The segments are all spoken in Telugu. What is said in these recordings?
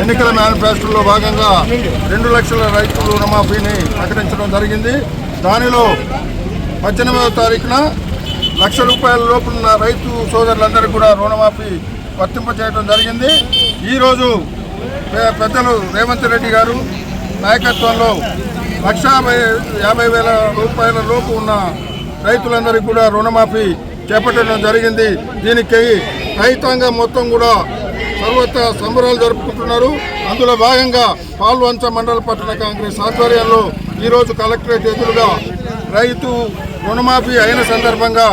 ఎన్నికల మేనిఫెస్టోలో భాగంగా రెండు లక్షల రైతు రుణమాఫీని ప్రకటించడం జరిగింది. దానిలో పద్దెనిమిదవ తారీఖున లక్ష రూపాయల లోపున్న రైతు సోదరులందరూ కూడా రుణమాఫీ వర్తింపజేయడం జరిగింది. ఈరోజు పెద్దలు రేవంత్ రెడ్డి గారు నాయకత్వంలో లక్ష యాభై వేల రూపాయల లోపు ఉన్న రైతులందరికీ కూడా రుణమాఫీ చేపట్టడం జరిగింది. దీనికి రైతాంగం మొత్తం కూడా సర్వత సంబరాలు జరుపుకుంటున్నారు. అందులో భాగంగా పాల్వంచ మండల పట్టణ కాంగ్రెస్ ఆధ్వర్యంలో ఈరోజు కలెక్టరేట్ ఎదురుగా రైతు రుణమాఫీ అయిన సందర్భంగా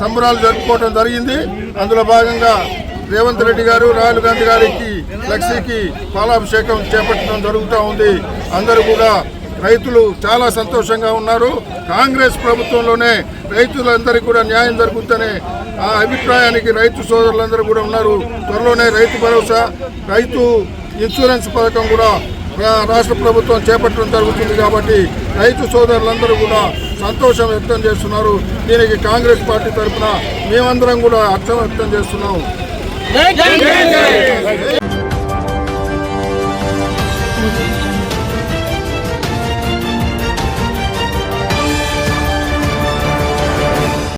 సంబరాలు జరుపుకోవడం జరిగింది. అందులో భాగంగా రేవంత్ రెడ్డి గారు రాహుల్ గాంధీ గారికి లక్ష్మికి పాలాభిషేకం చేపట్టడం జరుగుతూ ఉంది. అందరూ కూడా రైతులు చాలా సంతోషంగా ఉన్నారు. కాంగ్రెస్ ప్రభుత్వంలోనే రైతులందరికీ కూడా న్యాయం జరుగుతుందనే ఆ అభిప్రాయానికి రైతు సోదరులందరూ కూడా ఉన్నారు. త్వరలోనే రైతు భరోసా రైతు ఇన్సూరెన్స్ పథకం కూడా రాష్ట్ర ప్రభుత్వం చేపట్టడం జరుగుతుంది కాబట్టి రైతు సోదరులందరూ కూడా సంతోషం వ్యక్తం చేస్తున్నారు. దీనికి కాంగ్రెస్ పార్టీ తరఫున మేమందరం కూడా అర్థం వ్యక్తం చేస్తున్నాం.